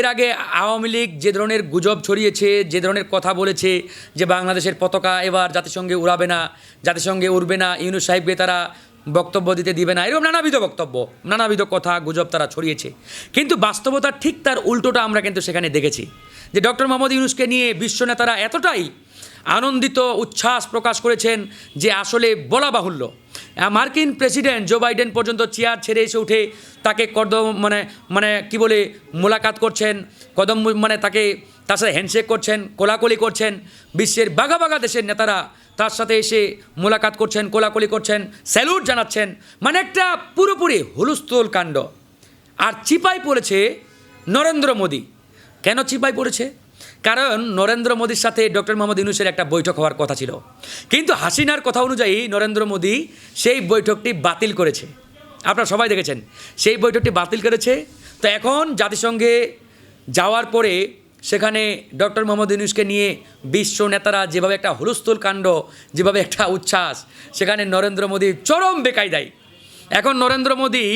এর আগে আওয়ামী লীগ যে ধরনের গুজব ছড়িয়েছে, যে ধরনের কথা বলেছে যে বাংলাদেশের পতাকা এবার জাতিসংঘে উড়াবে না, জাতিসংঘে উড়বে না, ইউনুস সাহেবকে তারা বক্তব্য দিতে দিবে না, এরকম নানাবিধ বক্তব্য, নানাবিধ কথা, গুজব তারা ছড়িয়েছে। কিন্তু বাস্তবতা ঠিক তার উল্টোটা আমরা কিন্তু সেখানে দেখেছি যে ডক্টর মোহাম্মদ ইউনুসকে নিয়ে বিশ্ব নেতারা এতটাই আনন্দিত, উচ্ছ্বাস প্রকাশ করেছেন যে আসলে বলা বাহুল্য। মার্কিন প্রেসিডেন্ট জো বাইডেন পর্যন্ত চেয়ার ছেড়ে এসে উঠে তাকে কদম মানে মানে কি বলে, মোলাকাত করছেন, কদম মানে তাকে তার সাথে হ্যান্ডশেক করছেন, কোলাকুলি করছেন, বিশ্বের বাঘা বাঘা দেশের নেতারা তার সাথে এসে মোলাকাত করছেন, কোলাকুলি করছেন, স্যালুট জানাচ্ছেন মানে একটা পুরোপুরি হুলস্থুল কাণ্ড। আর চিপাই পড়েছে নরেন্দ্র মোদী। কেন চিপাই পড়েছে? কারণ নরেন্দ্র মোদীর সাথে ডক্টর মোহাম্মদ ইউনুসের একটা বৈঠক হওয়ার কথা ছিল। কিন্তু হাসিনার কথা অনুযায়ী নরেন্দ্র মোদী সেই বৈঠকটি বাতিল করেছে। আপনারা সবাই দেখেছেন, সেই বৈঠকটি বাতিল করেছে। তো এখন জাতিসংঘে যাওয়ার পরে সেখানে ডক্টর মোহাম্মদ ইউনুসকে নিয়ে বিশ্ব নেতারা যেভাবে একটা হুলস্থুল কাণ্ড, যেভাবে একটা উচ্ছ্বাস, সেখানে নরেন্দ্র মোদী চরম বেকায় দেয় এখন নরেন্দ্র মোদী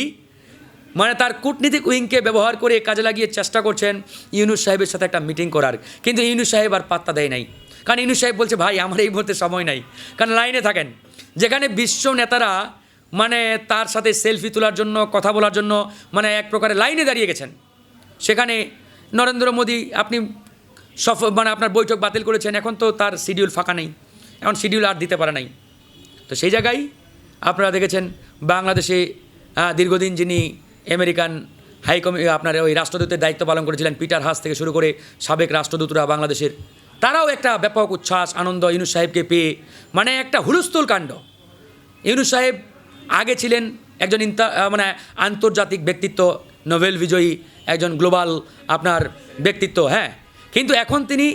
মানে তার কূটনীতিক উইংকে ব্যবহার করে কাজে লাগিয়ে চেষ্টা করছেন ইউনুস সাহেবের সাথে একটা মিটিং করার। কিন্তু ইউনুস সাহেব আর পাত্তা দেয় নাই। কারণ ইউনুস সাহেব বলছে, ভাই, আমার এই মুহূর্তে সময় নাই। কারণ লাইনে থাকেন। যেখানে বিশ্ব নেতারা মানে তার সাথে সেলফি তোলার জন্য, কথা বলার জন্য মানে এক প্রকারে লাইনে দাঁড়িয়ে গেছেন। সেখানে নরেন্দ্র মোদী, আপনি সফ মানে আপনার বৈঠক বাতিল করেছেন, এখন তো তার শিডিউল ফাঁকা নেই। এখন শিডিউল আর দিতে পারে নাই। তো সেই জায়গায় আপনারা দেখেছেন, বাংলাদেশে দীর্ঘদিন যিনি আমেরিকান হাই কমি আপনার ওই রাষ্ট্রদূতের দায়িত্ব পালন করেছিলেন পিটার হাস থেকে শুরু করে সাবেক রাষ্ট্রদূতরা বাংলাদেশের। তারাও একটা ব্যাপক উচ্ছ্বাস, আনন্দ ইউনুস সাহেবকে পেয়ে মানে একটা হুলস্থুল কাণ্ড। ইউনুস সাহেব আগে ছিলেন একজন ইন্তা মানে আন্তর্জাতিক ব্যক্তিত্ব, নোবেল বিজয়ী একজন গ্লোবাল আপনার ব্যক্তিত্ব হ্যাঁ। কিন্তু এখন তিনি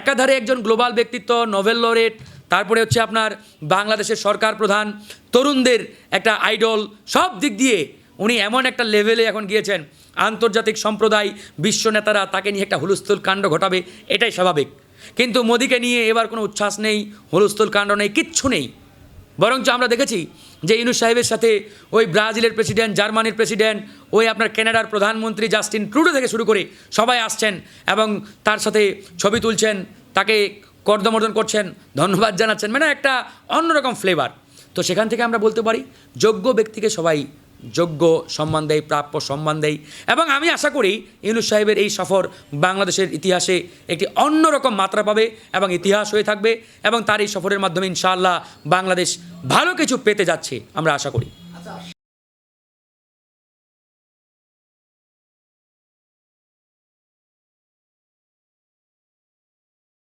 একাধারে একজন গ্লোবাল ব্যক্তিত্ব, নোবেল লরেট, তারপরে হচ্ছে আপনার বাংলাদেশের সরকার প্রধান, তরুণদের একটা আইডল, সব দিক দিয়ে উনি এমন একটা লেভেলে এখন গিয়েছেন, আন্তর্জাতিক সম্প্রদায়, বিশ্ব নেতারা তাকে নিয়ে একটা হুলস্থুল কাণ্ড ঘটাবে, এটাই স্বাভাবিক। কিন্তু মোদিকে নিয়ে এবার কোনো উচ্ছ্বাস নেই, হুলস্থুল কাণ্ড নেই, কিচ্ছু নেই। বরঞ্চ আমরা দেখেছি যে ইউনুস সাহেবের সাথে ওই ব্রাজিলের প্রেসিডেন্ট, জার্মানির প্রেসিডেন্ট, ওই আপনার কানাডার প্রধানমন্ত্রী জাস্টিন ট্রুডো থেকে শুরু করে সবাই আসছেন এবং তার সাথে ছবি তুলছেন, তাকে কর্দমর্দন করছেন, ধন্যবাদ জানাচ্ছেন। মানে একটা অন্যরকম ফ্লেভার তো সেখান থেকে আমরা বলতে পারি, যোগ্য ব্যক্তিকে সবাই যোগ্য সম্মান দেয়, প্রাপ্য সম্মান দেয়। এবং আমি আশা করি ইউনুস সাহেবের এই সফর বাংলাদেশের ইতিহাসে একটি অন্যরকম মাত্রা পাবে এবং ইতিহাস হয়ে থাকবে এবং তার এই সফরের মাধ্যমে ইনশাআল্লাহ বাংলাদেশ ভালো কিছু পেতে যাচ্ছে, আমরা আশা করি।